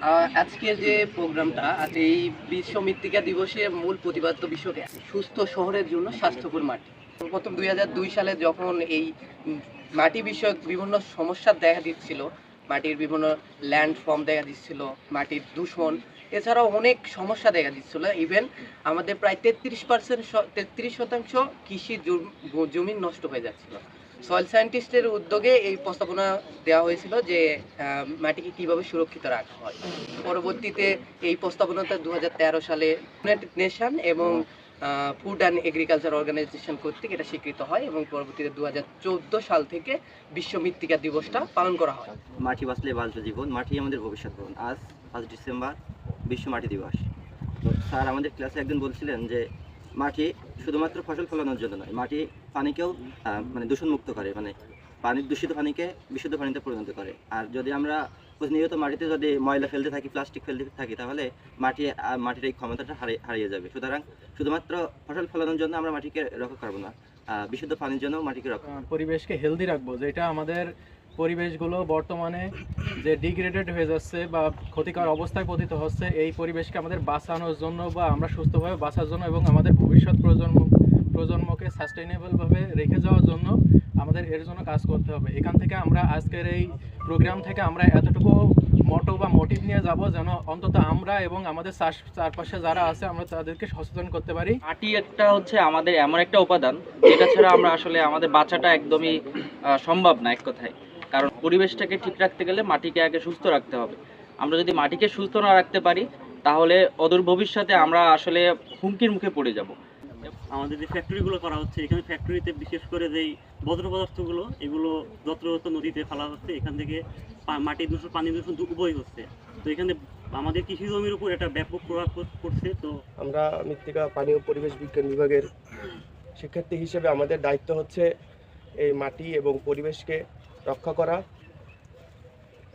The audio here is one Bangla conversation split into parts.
আহ, আজকের যে প্রোগ্রামটা এই বিশ্ব মৃত্তিকা দিবসের মূল প্রতিপাদ্য বিষয় সুস্থ শহরের জন্য স্বাস্থ্যকর মাটি। প্রথম দুই হাজার দুই সালে যখন এই মাটি বিষয়ক বিভিন্ন সমস্যা দেখা দিচ্ছিল মাটির বিভিন্ন ল্যান্ড ফর্ম দেখা দিচ্ছিল মাটির দূষণ এছাড়াও অনেক সমস্যা দেখা দিচ্ছিল। ইভেন আমাদের প্রায় তেত্রিশ পার্সেন্ট তেত্রিশ শতাংশ কৃষি জমি নষ্ট হয়ে যাচ্ছিল। সয়েল সায়েন্টিস্টের উদ্যোগে এই প্রস্তাবনা দেওয়া হয়েছিল যে মাটিকে কীভাবে সুরক্ষিত রাখা হয়। পরবর্তীতে এই প্রস্তাবনাটা দু হাজার তেরো সালে ইউনাইটেড নেশন এবং ফুড অ্যান্ড এগ্রিকালচার অর্গানাইজেশন কর্তৃক এটা স্বীকৃত হয় এবং পরবর্তীতে দুহাজার চোদ্দ সাল থেকে বিশ্ব মৃত্তিকা দিবসটা পালন করা হয়। মাটি বাঁচলে বাঁচবে জীবন, মাটি আমাদের ভবিষ্যৎ ভবন। আজ পাঁচ ডিসেম্বর, বিশ্ব মাটি দিবস। স্যার, আমাদের ক্লাসে একদিন বলছিলেন যে মাটি শুধুমাত্র ফসল ফলানোর জন্য নয়, মাটি পানিকেও মানে দূষণমুক্ত করে মানে পানির দূষিত পানিকে বিশুদ্ধ পানিতে পরিণত করে। আর যদি আমরা প্রতিনিয়ত মাটিতে যদি ময়লা ফেলতে থাকি, প্লাস্টিক ফেলতে থাকি, তাহলে মাটি মাটির এই ক্ষমতাটা হারিয়ে যাবে। সুতরাং শুধুমাত্র ফসল ফলানোর জন্য আমরা মাটিকে রক্ষা করব না বিশুদ্ধ পানির জন্য মাটিকে রক্ষা পরিবেশকে হেলদি রাখব, যেটা আমাদের পরিবেশগুলো বর্তমানে যে ডিগ্রেডেড হয়ে যাচ্ছে বা ক্ষতিকর অবস্থায় পতিত হচ্ছে, এই পরিবেশকে আমাদের বাঁচানোর জন্য বা আমরা সুস্থভাবে বাঁচার জন্য এবং আমাদের ভবিষ্যৎ প্রজন্ম, প্রজন্মকে সাস্টেইনেবলভাবে রেখে যাওয়ার জন্য আমাদের এর জন্য কাজ করতে হবে। এখান থেকে আমরা আজকের এই প্রোগ্রাম থেকে আমরা এতটুকু মোটো বা মোটিভ নিয়ে যাব যেন অন্তত আমরা এবং আমাদের চারপাশে যারা আছে আমরা তাদেরকে সচেতন করতে পারি। মাটি একটা হচ্ছে আমাদের এমন একটা উপাদান, যেটা ছাড়া আমরা আসলে আমাদের বাঁচাটা একদমই সম্ভব না এক কথায়। কারণ পরিবেশটাকে ঠিক রাখতে গেলে মাটিকে আগে সুস্থ রাখতে হবে। আমরা যদি মাটিকে সুস্থ না রাখতে পারি তাহলে অদূর ভবিষ্যতে আমরা আসলে হুমকির মুখে পড়ে যাব। আমাদের যে ফ্যাক্টরিগুলো করা হচ্ছে এখানে ফ্যাক্টরিতে বিশেষ করে যেই বজ্র পদার্থগুলো এগুলো যত্রতত্র নদীতে ফেলা হচ্ছে এখান থেকে পা- মাটি দূষণ পানি দূষণ উভয় হচ্ছে। তো এখানে আমাদের কৃষি জমির উপর একটা ব্যাপক প্রভাব পড়ছে তো আমরা মৃত্তিকা পানি ও পরিবেশ বিজ্ঞান বিভাগের শিক্ষার্থী হিসেবে আমাদের দায়িত্ব হচ্ছে এই মাটি এবং পরিবেশকে রক্ষা করা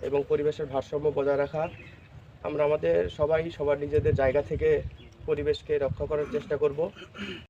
এবং পরিবেশের ভারসাম্য বজায় রাখা। আমরা আমাদের সবাই, সবার নিজেদের জায়গা থেকে পরিবেশকে রক্ষা করার চেষ্টা করব।